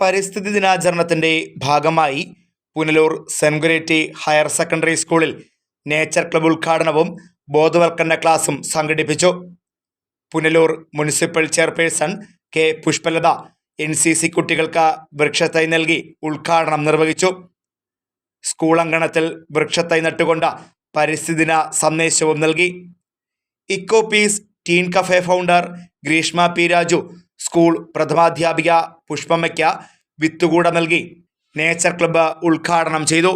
പരിസ്ഥിതി ദിനാചരണത്തിന്റെ ഭാഗമായി Punalur Saint Goretti higher secondary സ്കൂളിൽ നേച്ചർ ക്ലബ് ഉദ്ഘാടനവും ബോധവൽക്കരണ ക്ലാസും സംഘടിപ്പിച്ചു. Punalur municipal chairperson K Pushpalatha N C C കുട്ടികൾക്ക് വൃക്ഷത്തൈ നൽകി ഉദ്ഘാടനം നിർവഹിച്ചു. സ്കൂൾ അങ്കണത്തിൽ വൃക്ഷത്തൈ നട്ടുകൊണ്ട് പരിസ്ഥിതി സന്ദേശവും നൽകി. Eco peace teen cafe founder Grishma P Raju school പ്രഥമാധ്യാപിക പുഷ്പമ്മയ്ക്ക് വിത്തുകൂട നൽകി. നേച്ചർ ക്ലബ്ബ് ഉദ്ഘാടനം ചെയ്തു.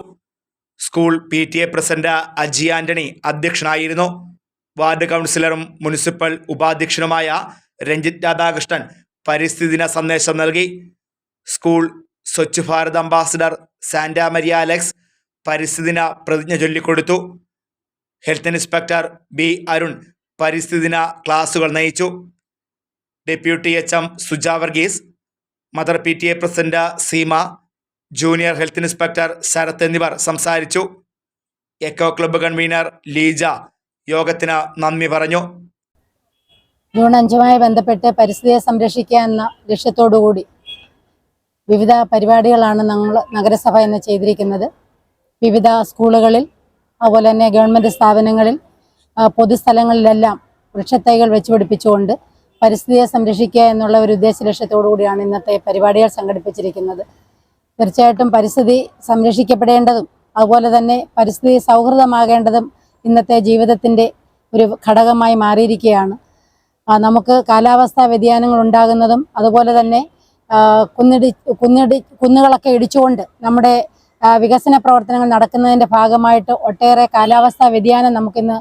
School P T A president Aji Antony അധ്യക്ഷനായിരുന്നു. വാർഡ് കൗൺസിലറും മുനിസിപ്പൽ ഉപാധ്യക്ഷനുമായ രഞ്ജിത് രാധാകൃഷ്ണൻ പരിസ്ഥിതി സന്ദേശം നൽകി. സ്കൂൾ സ്വച്ഛ് ഭാരത് അംബാസിഡർ സാന്റ മരിയ അലക്സ് പരിസ്ഥിതി പ്രതിജ്ഞ ചൊല്ലിക്കൊടുത്തു. ഹെൽത്ത് ഇൻസ്പെക്ടർ ബി അരുൺ പരിസ്ഥിതി ക്ലാസുകൾ നയിച്ചു. Deputy H M Suja Varghese mother P T A president Seema junior health inspector Sarath എന്നിവർ സംസാരിച്ചു. എക്കോ ക്ലബ്ബ് കൺവീനർ ലീജ യോഗത്തിന് നന്ദി പറഞ്ഞു. ജൂൺ അഞ്ചുമായി ബന്ധപ്പെട്ട് പരിസ്ഥിതിയെ സംരക്ഷിക്കുക എന്ന ലക്ഷ്യത്തോടുകൂടി വിവിധ പരിപാടികളാണ് ഞങ്ങൾ നഗരസഭ എന്ന് ചെയ്തിരിക്കുന്നത്. വിവിധ സ്കൂളുകളിൽ അതുപോലെ തന്നെ ഗവൺമെന്റ് സ്ഥാപനങ്ങളിൽ പൊതുസ്ഥലങ്ങളിലെല്ലാം വൃക്ഷത്തൈകൾ വെച്ച് പിടിപ്പിച്ചുകൊണ്ട് പരിസ്ഥിതിയെ സംരക്ഷിക്കുക എന്നുള്ള ഒരു ഉദ്ദേശ ലക്ഷ്യത്തോടു കൂടിയാണ് ഇന്നത്തെ പരിപാടികൾ സംഘടിപ്പിച്ചിരിക്കുന്നത്. തീർച്ചയായിട്ടും പരിസ്ഥിതി സംരക്ഷിക്കപ്പെടേണ്ടതും അതുപോലെ തന്നെ പരിസ്ഥിതി സൗഹൃദമാകേണ്ടതും ഇന്നത്തെ ജീവിതത്തിന്റെ ഒരു ഘടകമായി മാറിയിരിക്കുകയാണ്. നമുക്ക് കാലാവസ്ഥാ വ്യതിയാനങ്ങൾ ഉണ്ടാകുന്നതും അതുപോലെ തന്നെ കുന്നിടി കുന്നിടി കുന്നുകളൊക്കെ ഇടിച്ചുകൊണ്ട് നമ്മുടെ വികസന പ്രവർത്തനങ്ങൾ നടക്കുന്നതിന്റെ ഭാഗമായിട്ട് ഒട്ടേറെ കാലാവസ്ഥാ വ്യതിയാനം നമുക്കിന്ന്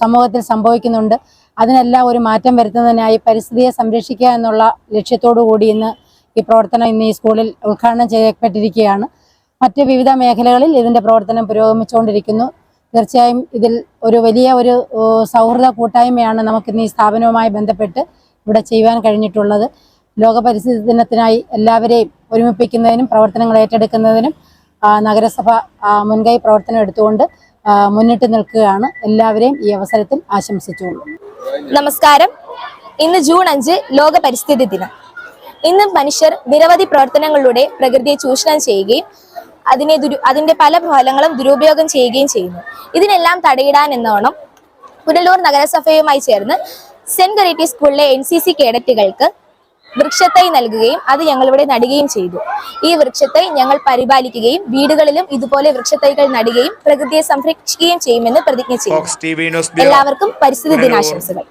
സമൂഹത്തിൽ സംഭവിക്കുന്നുണ്ട്. അതിനെല്ലാം ഒരു മാറ്റം വരുത്തുന്നതിനായി പരിസ്ഥിതിയെ സംരക്ഷിക്കുക എന്നുള്ള ലക്ഷ്യത്തോടു കൂടി ഇന്ന് ഈ പ്രവർത്തനം ഇന്ന് ഈ സ്കൂളിൽ ഉദ്ഘാടനം ചെയ്യപ്പെട്ടിരിക്കുകയാണ്. മറ്റ് വിവിധ മേഖലകളിൽ ഇതിന്റെ പ്രവർത്തനം പുരോഗമിച്ചുകൊണ്ടിരിക്കുന്നു. തീർച്ചയായും ഇതിൽ ഒരു വലിയ ഒരു സൗഹൃദ കൂട്ടായ്മയാണ് നമുക്കിന്ന് ഈ സ്ഥാപനവുമായി ബന്ധപ്പെട്ട് ഇവിടെ ചെയ്യുവാൻ കഴിഞ്ഞിട്ടുള്ളത്. ലോക പരിസ്ഥിതി ദിനത്തിനായി എല്ലാവരെയും ഒരുമിപ്പിക്കുന്നതിനും പ്രവർത്തനങ്ങൾ ഏറ്റെടുക്കുന്നതിനും നഗരസഭ മുൻകൈ പ്രവർത്തനം എടുത്തുകൊണ്ട് മുന്നിട്ട് നിൽക്കുകയാണ്. എല്ലാവരെയും ഈ അവസരത്തിൽ ആശംസിച്ചുകൊള്ളു. നമസ്കാരം. ഇന്ന് ജൂൺ അഞ്ച് ലോക പരിസ്ഥിതി ദിനം. ഇന്ന് മനുഷ്യർ നിരവധി പ്രവർത്തനങ്ങളിലൂടെ പ്രകൃതിയെ ചൂഷണം ചെയ്യുകയും അതിനെ ദുരു അതിന്റെ പല ഫലങ്ങളും ദുരുപയോഗം ചെയ്യുകയും ചെയ്യുന്നു. ഇതിനെല്ലാം തടയിടാൻ എന്നോണം പുനലൂർ നഗരസഭയുമായി ചേർന്ന് സെന്റ് ഗറേറ്റി സ്കൂളിലെ എൻ സി സി കേഡറ്റുകൾക്ക് വൃക്ഷത്തൈ നൽകുകയും അത് ഞങ്ങളിവിടെ നടുകയും ചെയ്തു. ഈ വൃക്ഷത്തൈ ഞങ്ങൾ പരിപാലിക്കുകയും വീടുകളിലും ഇതുപോലെ വൃക്ഷത്തൈകൾ നടുകയും പ്രകൃതിയെ സംരക്ഷിക്കുകയും ചെയ്യുമെന്ന് പ്രതിജ്ഞ ബ്യൂറോ. എല്ലാവർക്കും പരിസ്ഥിതി ദിനാശംസകൾ.